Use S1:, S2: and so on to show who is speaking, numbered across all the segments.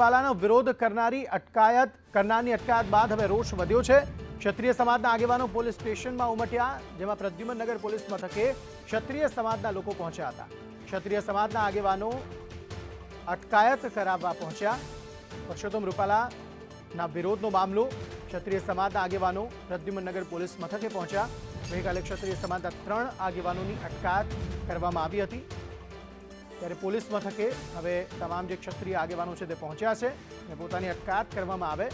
S1: પાલાનો વિરોધ કરનારી અટકાયત કરનારની અટકાયત બાદ હવે રોષ વધ્યો છે. ક્ષત્રિય સમાજના આગેવાનો પોલીસ સ્ટેશનમાં ઉમટ્યા, જેમાં પ્રદ્યુમનનગર પોલીસ મથકે ક્ષત્રિય સમાજના લોકો પહોંચ્યા હતા. ક્ષત્રિય સમાજના આગેવાનો અટકાયત કરાવવા પહોંચ્યા. પરસોત્તમ રૂપાલાના વિરોધનો મામલો, ક્ષત્રિય સમાજના આગેવાનો પ્રદ્યુમનનગર પોલીસ મથકે પહોંચ્યા. ગઈકાલે ક્ષત્રિય સમાજના ત્રણ આગેવાનોની અટકાયત કરવામાં આવી હતી. ત્યારે પોલીસ મથકે હવે તમામ જે ક્ષત્રિય આગેવાનો છે તે પહોંચ્યા છે અને પોતાની અટકાયત કરવામાં આવે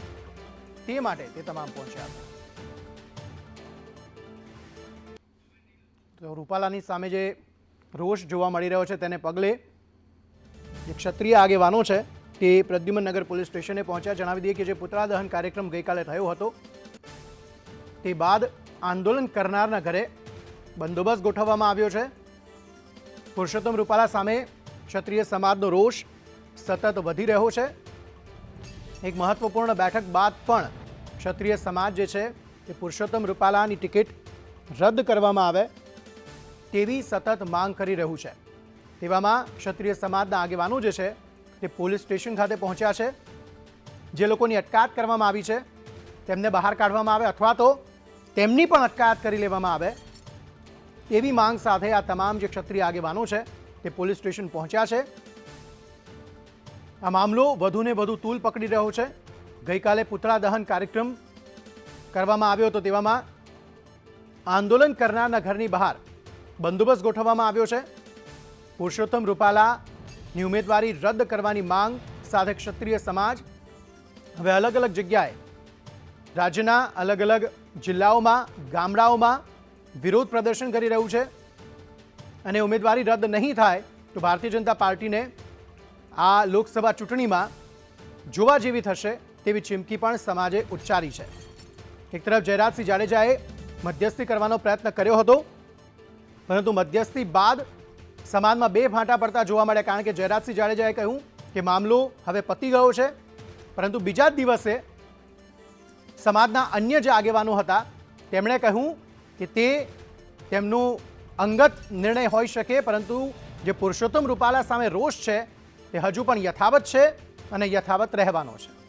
S1: તે માટે તે તમામ પહોંચ્યા છે. તો રૂપાલાની સામે જે રોષ જોવા મળી રહ્યો છે તેને પગલે જે ક્ષત્રિય આગેવાનો છે તે પ્રદ્યુમનનગર પોલીસ સ્ટેશને પહોંચ્યા. જણાવી દઈએ કે જે પુતળા દહન કાર્યક્રમ ગઈકાલે થયો હતો, તે બાદ આંદોલન કરનારના ઘરે બંદોબસ્ત ગોઠવવામાં આવ્યો છે. પુરુષોત્તમ રૂપાલા સામે ક્ષત્રિય સમાજનો રોષ સતત વધી રહ્યો છે. એક મહત્વપૂર્ણ બેઠક બાદ પણ ક્ષત્રિય સમાજ જે છે તે પુરુષોત્તમ રૂપાલાની ટિકિટ રદ કરવામાં આવે તેવી સતત માંગ કરી રહ્યું છે. તેવામાં ક્ષત્રિય સમાજના આગેવાનો જે છે તે પોલીસ સ્ટેશન ખાતે પહોંચ્યા છે. જે લોકોની અટકાયત કરવામાં આવી છે, તેમને બહાર કાઢવામાં આવે અથવા તો તેમની પણ અટકાયત કરી લેવામાં આવે એવી માંગ સાથે આ તમામ જે ક્ષત્રિય આગેવાનો છે તે પોલીસ સ્ટેશન પહોંચ્યા છે. આ મામલો વધુને વધુ તૂલ પકડી રહ્યો છે. ગઈકાલે પુતળા દહન કાર્યક્રમ કરવામાં આવ્યો હતો તેવામાં આંદોલન કરનારના ઘરની બહાર બંદોબસ્ત ગોઠવવામાં આવ્યો છે. પુરુષોત્તમ રૂપાલાની ઉમેદવારી રદ કરવાની માંગ સાથે ક્ષત્રિય સમાજ હવે અલગ અલગ જગ્યાએ રાજ્યના અલગ અલગ જિલ્લાઓમાં, ગામડાઓમાં વિરોધ પ્રદર્શન કરી રહ્યું છે અને ઉમેદવારી રદ નહીં થાય તો ભારતીય જનતા પાર્ટીને આ લોકસભા ચૂંટણીમાં જોવા જેવી થશે તેવી ચીમકી પણ સમાજે ઉચ્ચારી છે. એક તરફ જયરાજસિંહ જાડેજાએ મધ્યસ્થી કરવાનો પ્રયત્ન કર્યો હતો, પરંતુ મધ્યસ્થી બાદ સમાજમાં બે ફાંટા પડતા જોવા મળ્યા કારણ કે જયરાજસિંહ જાડેજાએ કહ્યું કે મામલો હવે પતી ગયો છે, પરંતુ બીજા જ દિવસે સમાજના અન્ય જે આગેવાનો હતા, તેમણે કહ્યું કે તે તેમનું અંગત નિર્ણય હોઈ શકે, પરંતુ જે પુરુષોત્તમ રૂપાલા સામે રોષ છે, તે હજુ પણ યથાવત છે અને યથાવત રહેવાનો છે.